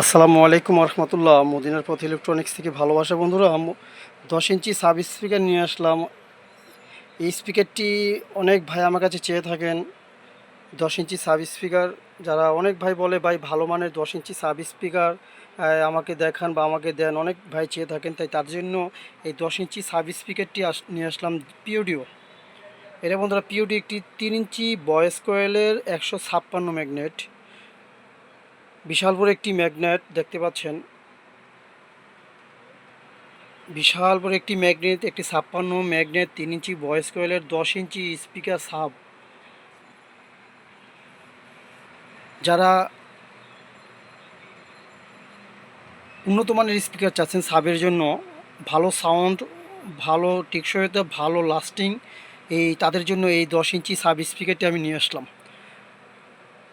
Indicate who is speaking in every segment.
Speaker 1: আসসালামু আলাইকুম রহমতুল্লাহ মদিনার পথ ইলেকট্রনিক্স থেকে ভালোবাসা বন্ধুরা দশ ইঞ্চি সাব স্পিকার নিয়ে আসলাম। এই স্পিকারটি অনেক ভাই আমার কাছে চেয়ে থাকেন, দশ ইঞ্চি সাব স্পিকার যারা অনেক ভাই বলে, ভাই, ভালো মানের দশ ইঞ্চি সাব স্পিকার আমাকে দেখান বা আমাকে দেন। অনেক ভাই চেয়ে থাকেন, তাই তার জন্য এই দশ ইঞ্চি সাব স্পিকারটি আস, নিয়ে আসলাম পিওডিও এটা বন্ধুরা পিওডি একটি তিন ইঞ্চি বয়েস কোয়েলের একশো ছাপ্পান্ন ম্যাগনেট। বিশাল বড় একটি ম্যাগনেট দেখতে পাচ্ছেন। বিশাল বড় একটি ম্যাগনেট, একটি ছাপ্পান্ন ম্যাগনেট, তিন ইঞ্চি ভয়েস কয়েলের দশ ইঞ্চি স্পিকার সাব। যারা উন্নত মানের স্পিকার চাচ্ছেন সাবের জন্য, ভালো সাউন্ড, ভালো টেকসইতে ভালো লাস্টিং, এই তাদের জন্য এই দশ ইঞ্চি সাব স্পিকারটি আমি নিয়ে আসলাম।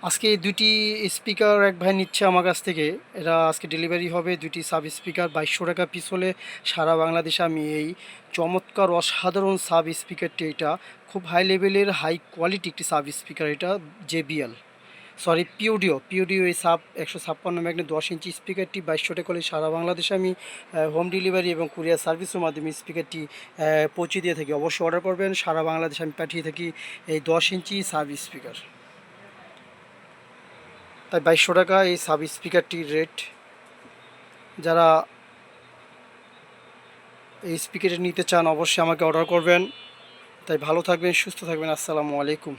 Speaker 1: আজকে দুটি স্পিকার এক ভাই নিচ্ছে আমার কাছ থেকে। এরা আজকে ডেলিভারি হবে দুটি সাব স্পিকার বাইশশো টাকা পিস হলে সারা বাংলাদেশে আমি এই চমৎকার, অসাধারণ সাব স্পিকারটি এটা। খুব হাই লেভেলের হাই কোয়ালিটি একটি সাব স্পিকার এটা জেবিএল সরি পিওডিও পিওডিও এই সাব একশো ছাপ্পান্ন ম্যাগনেট দশ ইঞ্চি স্পিকারটি বাইশশো টাকা হলে সারা বাংলাদেশে আমি হোম ডেলিভারি এবং কুরিয়ার সার্ভিসের মাধ্যমে স্পিকারটি পৌঁছে দিয়ে থাকি। অবশ্যই অর্ডার করবেন, সারা বাংলাদেশে আমি পাঠিয়ে থাকি এই দশ ইঞ্চি সাব স্পিকার তাই বাইশশো টাকা এই সাব স্পিকারটির রেট। যারা এই স্পিকারটি নিতে চান, অবশ্যই আমাকে অর্ডার করবেন। তাই ভালো থাকবেন, সুস্থ থাকবেন। আসসালামু আলাইকুম।